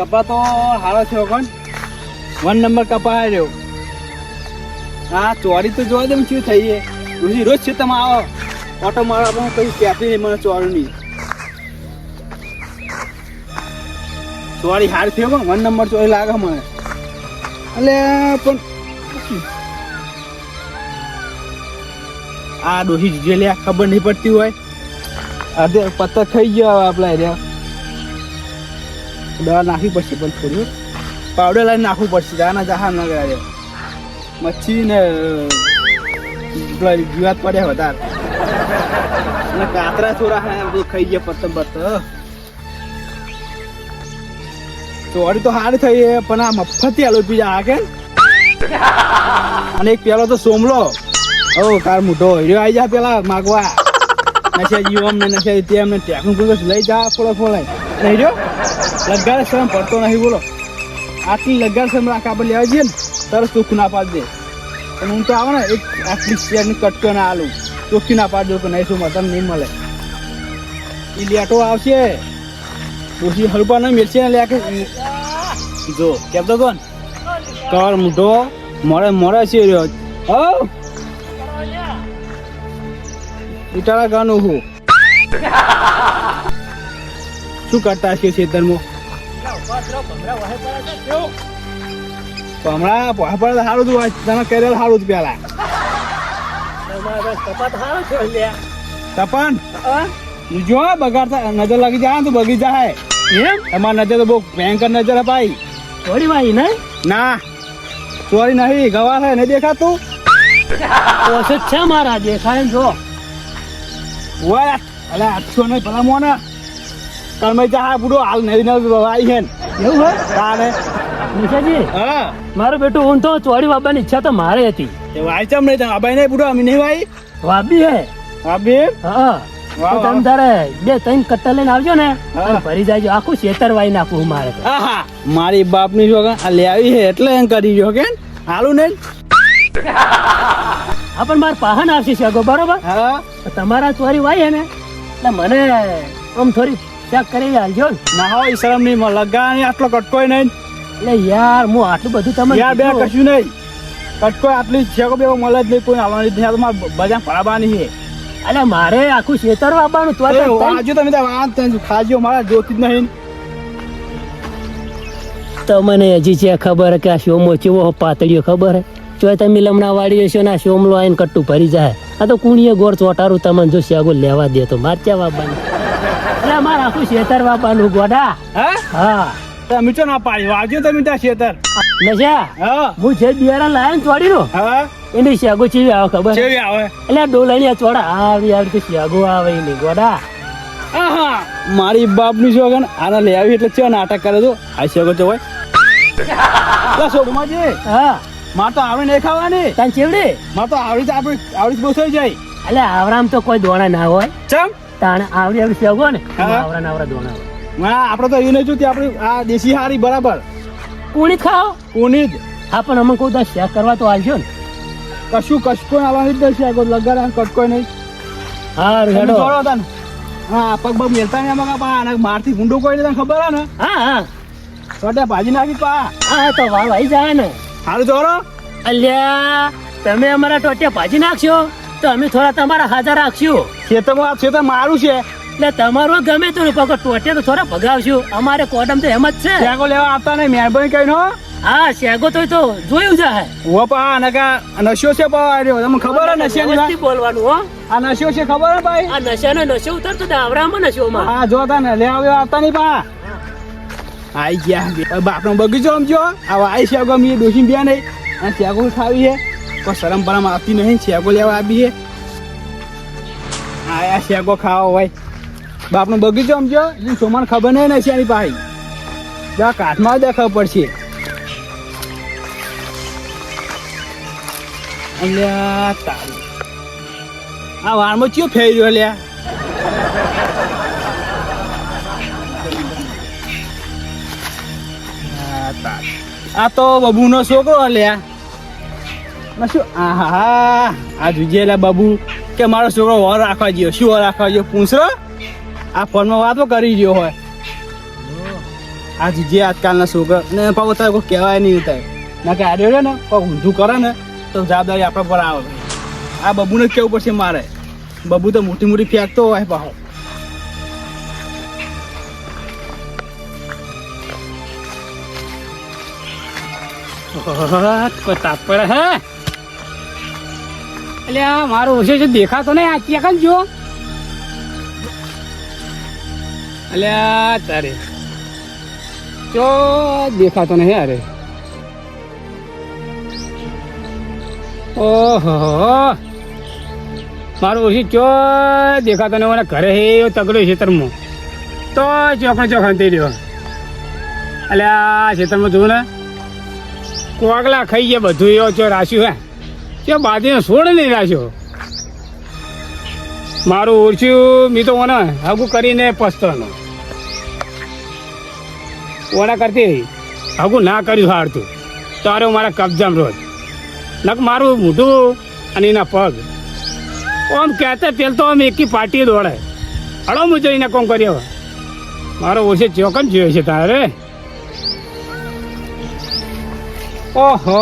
કપા તો હારો થયો કોણ વન નંબર કપા રહ્યો. હા ચોરી તો જોવા દે શું થઈ રોજી રોજ છે તમે આવો. ઓટો મારવા પણ કઈ કહેતી નહીં મને ચોરી નહીં ચોરી હાર થયો પણ વન નંબર ચોરી લાગે મને. એટલે પણ આ ડોહી જે લે ખબર નહીં પડતી હોય. અડધે પત્તા ખાઈ ગયો આપણા રહ્યા દવા નાખવી પડશે પણ થોડું. પાવડર લાવીને નાખવું પડશે. દાના જહા ન ગયા મચ્છી ને જીવાત પડે વધારે. અને કાતરા થોડા બધું ખાઈ ગયા પતંગ પતંગ ચોરી તો હારી થઈ પણ આ મફતી આલો પીજા આ કે? અને એક પેલો તો સોમલો. ઓ કાર મોટો હીરો આવી જા પેલા માગવા. નશે જીવમ ને નશે તેમ ને ટેકનું લઈ જા ફોડો ફોડાય નહીં જો લગાડ શ્રમ, પડતો નહીં, બોલો. આટલી લગાડ શ્રમ રાખ આપણે લેવા જઈએ ને તરત ચોખ્ખું ના પાડ દે. પણ હું તો આવે ને, એક આટલી શેરની કટકો ના આલું. ચોખ્ખી ના પાડ દઉં કે નહીં, શું મતલબ નહીં મળે. એ લેટો આવશે. ઓછી હરપા નહીં મેળશે ને લે જો, કેમ તો કોણ? કર મૂઢો મોડે મોડે છે રહ્યો. હો? ઇટાળા ગાનું હું? શું કરતા છે ખેતરમાં? હમણાં પોહા પર સારું હતું આજ તમે કરેલ સારું હતું પેલા. તપન જો બગાડતા નજર લાગી જાય ને તો બગી જાય. એમ? તમારી નજર તો બહુ ભયંકર નજર અપાઈ થોડી ભાઈ ને ના. ચોરી નહીં ગવા છે નહીં દેખાતું? ઓછો છે મારા દેખાય જો. ઓય અલે આઠસો નહીં ભલા મોને કર્મે જા બુડો હાલ નવી નવી આવી છે ને. એવું હોય તારે નિશાજી હા. મારું બેટું હું તો ચોરી બાબાની ઈચ્છા તો મારે હતી. તે વાય ચમ નહીં તમે અબાઈ નહીં બુડો અમે નહીં ભાઈ વાબી હે. વાબી? હા. તમે તારે બે ત્રણ કટ્ટા લઈને આવજો ને હા. ભરી જાયજો આખું શેતર વાઈ નાખવું મારે આહા. મારી બાપની જો આ લે આવી છે એટલે એમ કરી જો કે. હાલું નહીં? આ પણ મારે પાહન આવશે શકો બરોબર? હા. તમારા ચોરી વાય હે ને? એટલે મને આમ થોડી ચેક કરી હાલજો ના. હોય શરમ નહીં મળે આટલો કટકોય નહીં. એટલે યાર હું આટલું બધું તમે યાર બે કશું નહીં. કટકોય આટલી છેકો બે મળે જ નહીં કોઈ આવવાની જ તમારે બજાર ફરાવાની છે. અલે મારે આખું શેતર વાપવાનું તો વાંચો તમે વાત ખાજો મારા જોતી જ નહીં. તમને હજી છે ખબર કે આ શોમો ચેવો પાતળીઓ ખબર હે? જો તમે લમણા વાળી હશો ને આ શોમલો આવીને કટ્ટું ભરી જાય. આ તો કુણીએ ગોળ ચોટારું તમને જો શ્યાગો લેવા દે તો. માર ચા વાપવાનું એટલે મારે આખું શેતર વાપવાનું ગોડા હા? હા. તમે ચો ના પાડી વાંચો તમે ત્યાં શેતર. નશા હું. જે બિયારણ લાયા ને ચોડી નું હા. એની શેગો ચીવી આવે ખબર? કેવી આવે? એટલે ડોલાની ચોડા આવી આવી તો શેગો આવે નહીં ગોડા મારી બાપની શું આગળ આના લઈ આવી એટલે ચો નાટક કરે તો? આ શેગો તો હોય. લા સોગમાજી હા. માર તો આવડી નહીં ખાવાની. તાન ચેવડે? માર તો આવડી આવડી જ બહુ થઈ જાય. એટલે આવરામ તો કોઈ દોણા ના હોય. ચમ? તાણ આવડી આવડી શેગો ને. આવરા નાવરા દોણા ના આપણે તો એવું નહીં જોતી આપણે આ દેશી હારી બરાબર. કુણી ખાઓ. કોની જ. હા પણ અમે દસ શેક કરવા તો આવજો ને. કશું કશકો આવવાની જ નથી આગળ લગાડ કટકો નહીં. હા રેડો. હા પગ બગ મેલતા નહીં મગા પા અને મારથી ગુંડો કોઈ તને ખબર હે ને? હા હા. છોટે ભાજી નાખી પા. હા તો વાહ આવી જાય ને. હારું જોરો અલ્યા તમે અમારા ટોટિયા ભાજી નાખશો? તો અમે થોડા તમારા હાજર રાખશું. ખેતરમાં આ ખેતર મારું છે. એટલે તમારું ગમે તો પગ ટોટે તો થોડા ભગાવશું અમારે કોડમ તો એમ જ છે. શેગો લેવા આવતા નહીં મહેરબાની કઈ નો હા શેગો તો તો જોયું છે ઓ પા અને નશ્યો નશો છે પા આ તમને ખબર હે નશિયાની વાત? બોલવાનું હો. આ નશો છે ખબર હે ભાઈ? આ નશાનો નશો ઉતરતો તો આવરામાં નશોમાં. હા જો તા ને લેવા આવ્યો આવતા નહીં પા. આઈ ગયા. બાપનો બગીચો સમજો. આવા આઈ શેગો મી દોશી બે નહીં. અને શેગો ખાવી છે. કોઈ શરમ પરમ આવતી નહીં, શેગો લેવા આવી છે આયા શેગો ખાવો હોય બાપનો બગીચો સમજો એ સોમાન ખબર નહીં નથી આની પાસે જા કાઠમાં દેખાવ પડશે. અલ્યા, તારી. આ વારમાં ચિયો ફેરી રહ્યો લ્યા આ તો બબુનો છોકરો લ્યા શું? આહા આ જોજે બબુ. કે મારો છોકરો વર રાખવા ગયો. શું વર રાખવા ગયો? પૂછરો આ ફોનમાં વાતો કરી ગયો હોય. આ જે આજકાલના છોકરા ને પાછો તારે કોઈ કહેવાય નહીં ઉતાર. ના કે આડ્યો ને, કોઈ ઊંધું કરે ને, તો જવાબદારી આપણા પર આવે. આ બબુને કેવું પડશે મારે? બબુ તો મોટી મોટી ફેંકતો હોય પાછો. કોઈ તાપ પડે હે? એટલે આ મારો ઓછો છે દેખાતો નહીં, આ ક્યાં જો. અલ્યા, તારે. જો દેખાતો નહીં, અરે. ઓહો મારું ઓછી ચો, દેખાતો નહીં, મને ઘરે હે, એવો તગડો ખેતરમાં. તો ચોકણ ચોકણ થઈ રહ્યો. અલ્યા ખેતરમાં જોઉં ને. કોગલા ખાઈ ગયા બધું, એવો ચો રાશ્યું હે ચો બાજે છોડ નહીં રાખ્યો. મારું ઓછું મી તો ઓને હગું કરીને પસ્તાનો ઓના કરતી હગું ના કર્યું હારતું. તારે મારા કબજામાં રોજ. નક મારું મોઢું અને એના પગ. ઓમ કહેતે પેલ તો આમ એકી પાટી દોડે હળો હું જઈને કોમ કર્યો મારો ઓછે ચોકન જોયો છે તારે. ઓહો.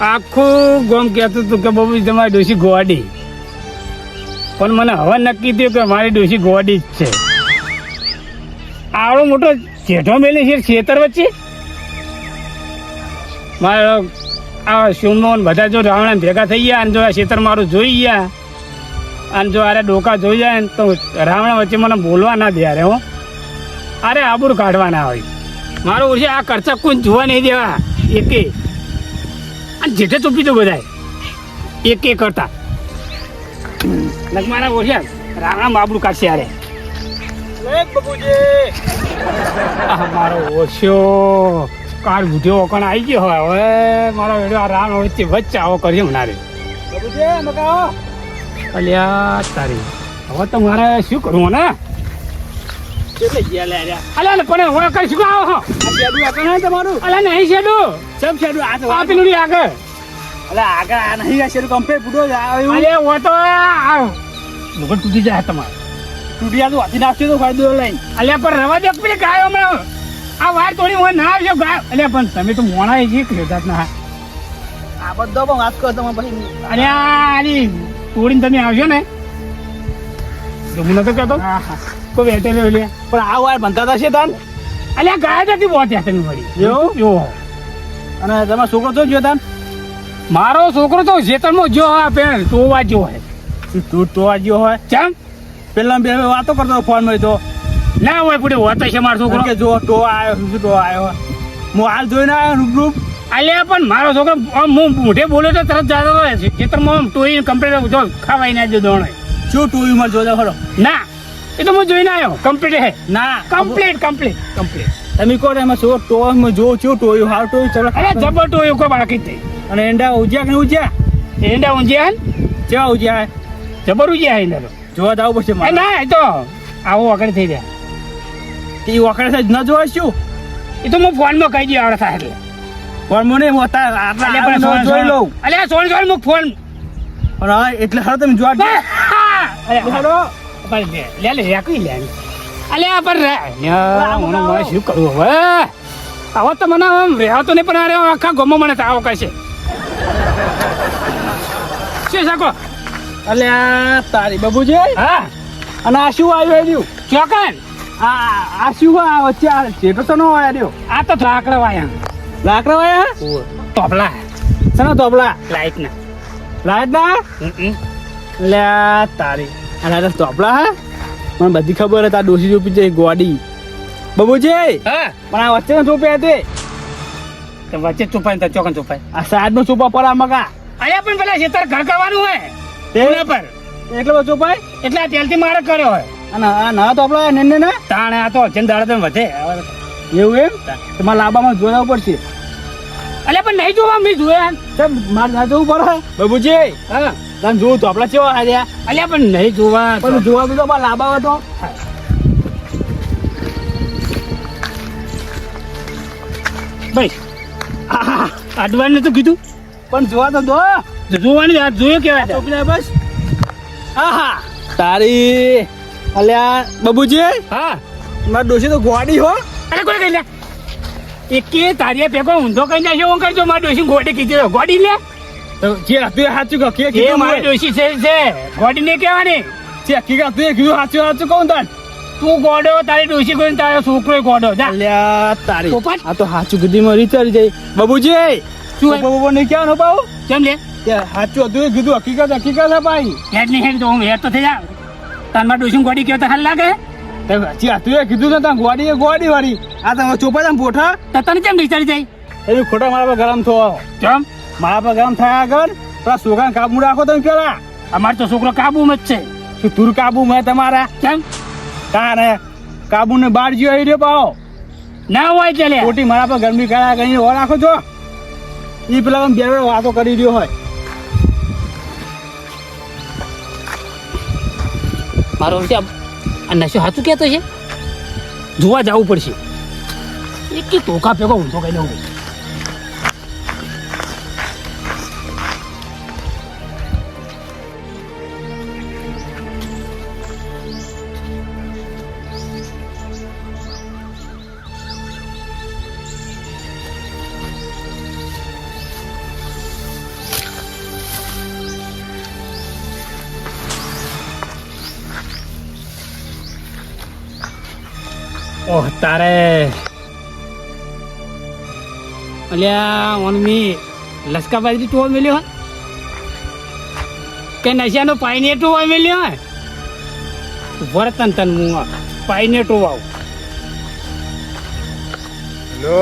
આખું ગોમ કહેતું હતું કે બાબુ તમારી ડોસી ગોવાડી. પણ મને હવે નક્કી થયું કે મારી ડોસી ગોવાડી જ છે. આવડો મોટો જેઠો મેલી છે ખેતર વચ્ચે? મારો આ સોમનો બધા જો રાવણા ભેગા થઈ ગયા અને જો આ ખેતર મારું જોઈ ગયા, અને જો આરે ડોકા જોઈ જાય ને તો રાવણા વચ્ચે મને બોલવા ના દે અરે હો. અરે આબુર કાઢવાના હોય. મારો ઓછે આ કરચક કોઈ જોવા નહીં દેવા. એકે. અને જેઠે ચૂપી તો બધાય. એક એક કરતા. લગમારા મારા રામ બાબડું કાઢશે આરે આહ, મારો ઓછો. કાર ઉધ્યો ઓકણ આવી ગયો હવે મારો વેડો આ રામ વચ્ચે વચ્ચે આવો કર્યો મનારે અલ્યા તારી. હવે તો મારે શું કરવું ને? કેટલે ગયા લે રે અલ્યા ને પણ હવે કઈ શું આવો આ શેડું તમારું? અલ્યા નહીં શેડું સબ શેડું આ તો આ પેલું આગળ. અલે આગળ આ નહીં આ શેડું કમ્પ્લીટ ફૂટો આવ્યું અલ્યા ઓ તો તૂટી જાય તમારે. તૂટિયા તો હાથી નાખશે તો ફાયદો લઈને અલ્યા પણ રવા દે પેલી ગાયો હમણાં. આ વાર તોડી હું ના આવજો ગાય. અલ્યા પણ તમે તો મોણા છે કે ના આ બધો પણ વાત કરો તમે પછી. અરે આની તોડીને તમે આવજો ને? તો હું નતો કહેતો? હા હા. કોઈ વેટેલો લે. પણ આ વાર બનતા છે તાન. અલ્યા ગાય નથી પહોંચ્યા તમે વળી એવું? જો. અને તમારો છોકરો તો જો તાન? મારો છોકરો તો ખેતરમાં જો આ પેણ તોવા જો હે તું તો આ ગયો હોય? ચમ? પેલા બે વાતો કરતો ફોનમાં તો. ના હોય પૂરી હોતો છે મારો છોકરો. કે જો તો આવ્યો શું તો આવ્યો હું હાલ જોઈને આવ્યો રૂબરૂ અલ્યા પણ મારો છોકરો આમ હું મોઢે બોલ્યો તો તરત જાતો હોય. છે ખેતરમાં આમ ટોઈ કમ્પ્લેટ જો ખાવાઈ ના જો દોણે. શું ટોઈ માં જોજો ખરો? ના. એ તો હું જોઈને આવ્યો. કમ્પ્લીટ હે. ના કમ્પ્લીટ કમ્પ્લીટ કમ્પ્લીટ તમે કહો એમાં શું ટોયમાં જો શું ટોયું હાર ટોયું ચલો. અરે જબર ટોયું કોઈ બાકી જ અને એંડા ઉજ્યા કે ઉજ્યા? એંડા ઊંઝ્યા ચા ઉજ્યા જબર ઊંઝ્યા એંડા તો જોવા જવું પડશે મારે. ના એ તો આવો આગળ થઈ ગયા એ સાહેબ ન જોવા શું? એ તો હું ફોનમાં કહી દઉં આવડે થાય ફોન મને હોતા આટલા જોઈ લઉં. અલ્યા સોન સોન હું ફોન. પણ હા એટલે હા તમે જોવા અરે હાલો. પણ લે લે લે રેકવી લે? અલ્યા પણ રે. લ્યા, મને શું કરવું હવે? આવો તો મને આમ નહીં પણ અરે આખા ગમો મને તાવો કહે છે શું શાકો અલ્યા તારી બાબુજી હા. અને આ શું આવ્યું એર્યું ચોકન? આ આ શું આ વચ્ચે આ ચેટો તો ન આવ્યો? આ તો લાકડા વાયા. લાકડા વાયા? તોપલા. સના તોપલા? લાઈટ ના લાઈટ ના લ્યા તારી અને આ આપણા હે. મને બધી ખબર હતી આ ડોસી ચોપી છે ગોડી. બબુજી હા. પણ આ વચ્ચે ચોપ્યા હતી તો. વચ્ચે ચોપાઈ તો ચોકન છુપાય આ સાઈડ નો ચોપા પર મગા. અહીંયા પણ પેલા ખેતર ઘર કરવાનું હોય. તેના પર. એટલે બધું ચોપાય? એટલે આ તેલથી મારે કર્યો હોય. અને આ ના તોપલા ને ને? તાણે આ તો અજન દાડે તો વધે. એવું એમ? તમારા લાંબામાં જોવા પડશે. અલ્યા પણ નહીં જોવા મેં જોયા. મારે ના જોવું પડે. બબુજી હા. તમે જોવું આપડે કેવા આવ્યા અલ્યા પણ નહીં જોવા. પણ જોવા તો મારા લાબા હતો. ભાઈ અડવાને તો કીધું? પણ જોવા તો દો. જોવાની વાત જોયો કેવા ચોપીને બસ. હા હા તારી અલ્યા બબુજી? હા. મારા ડોશી તો ગોડી હો. અરે કોઈ કઈ લે? એકે તારી પેકો ઊંધો કઈ નાખ્યો હું કરજો? મારા ડોશી ગોડી કીધી ગોડી લે. તો જે હતું એ સાચું કહો કે એ કીધું મારી? ડોશી છે છે. ગોડી નહીં કહેવાની. જે હકીકત તું એ કીધું સાચું સાચું કહું તાન. તું ગોડો તારી ડોશી કોઈ તારો છોકરો ગોડો. જા. અલ્યા તારી. આ તો સાચું કીધું માં રીચારી જાય. બબુજી શું બબુ બબુ નહીં નો પાઉ કેમ લે? કે સાચું હતું એ કીધું હકીકત હકીકત હે ભાઈ. હેડ હેડ તો હું હેડ તો થઈ જા તાર મારી ડોશી ગોડી કહેતો હાલ લાગે? તે એ કીધું ને તાન ગોડી એ ગોડી વાળી આ તમે ચોપા તમે પોઠા. તને કેમ વિચારી જાય? એનું ખોટા મારા પર ગરમ થયો કેમ? મારા પર ગરમ થયા આગળ પેલા છોકરાને કાબુ રાખો તમે પેલા. અમારે તો છોકરો કાબુમાં જ છે. શું તુર કાબુ મેં તમારા? કેમ? તારે કાબુ ને બાર જ્યો આવી રહ્યો પાઓ ના હોય કે ખોટી મારા પર ગરમી કરા કઈ હો રાખો છો એ પેલા બે વાતો કરી રહ્યો હોય. મારો અર્થ આ નશો સાચું કહેતો છે? જોવા જવું પડશે. એક કે ટોકા ભેગો ઊંધો દઉં લઉં ઓહ તારે. અલ્યા ઓનમી લસકા બાજરી ટોવા મેલ્યો હોય કે નશાનો પાઈને ટોવા મેલ્યો હોય વર્તન તન મુઆ પાઈને ટોવા લો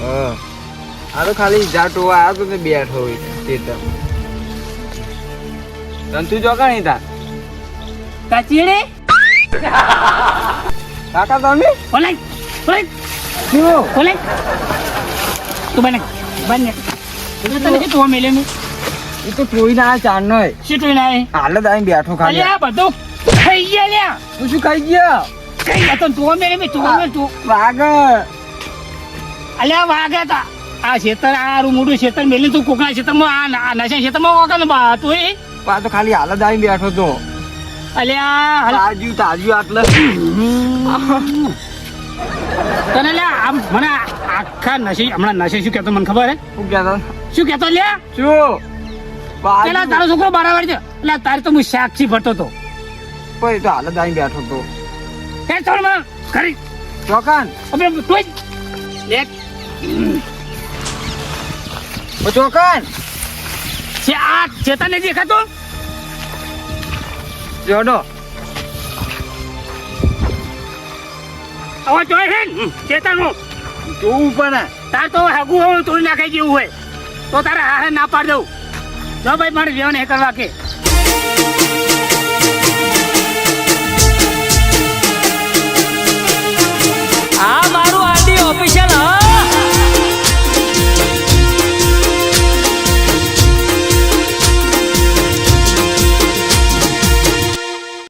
હા. આ તો ખાલી જાટો આ તો બેઠો હોય તે તને તું જો કાણી તા? કાચીડે કાકા તમે ઓલાઈ ઓલાઈ શું? ઓલાઈ તું બને બને. તને કે તું મેલે મેં એ તો કોઈ ના ચાર નો સીટું ના આવે? હાલ આવીને બેઠો ખાલી. આ બધું ખાઈ ગયા લ્યા તું શું ખાઈ ગયા? કઈ ગયા તો તું મેલે મે તું મેલે તું. વાગ અલ્યા વાગે તા આ ખેતર આ રૂ મોટું ખેતર મેલી તું કોકના ખેતરમાં આ નશા ખેતરમાં વાગે ને બા તું એ. તો ખાલી હાલ આવીને બેઠો તો. અલ્યા તાજ્યું તાજ્યું આટલે. તને લે આમ મને આખા નશી હમણાં નશી શું કહેતો મને ખબર હે? શું કહેતો? શું કહેતો લે શું? પેલા તારો છોકરો બરાબર છે એટલે તારે તો હું સાક્ષી ભરતો હતો. કોઈ તો હાલત આવી બેઠો તો એ છોડ મને ખરી ચોકાન. એક. ચોકાન. છે આ ચેતન નથી દેખાતો જોડો હવે જોઈ છે ને? ચેતનનું? જોવું પણ તાર તો હગું હોય તોડી નાખે જેવું હોય. તો તારે હારે ના પાડ દઉં. જો ભાઈ મારે જીવન એ કરવા કે. આ મારું આરટી ઓફિશિયલ હા.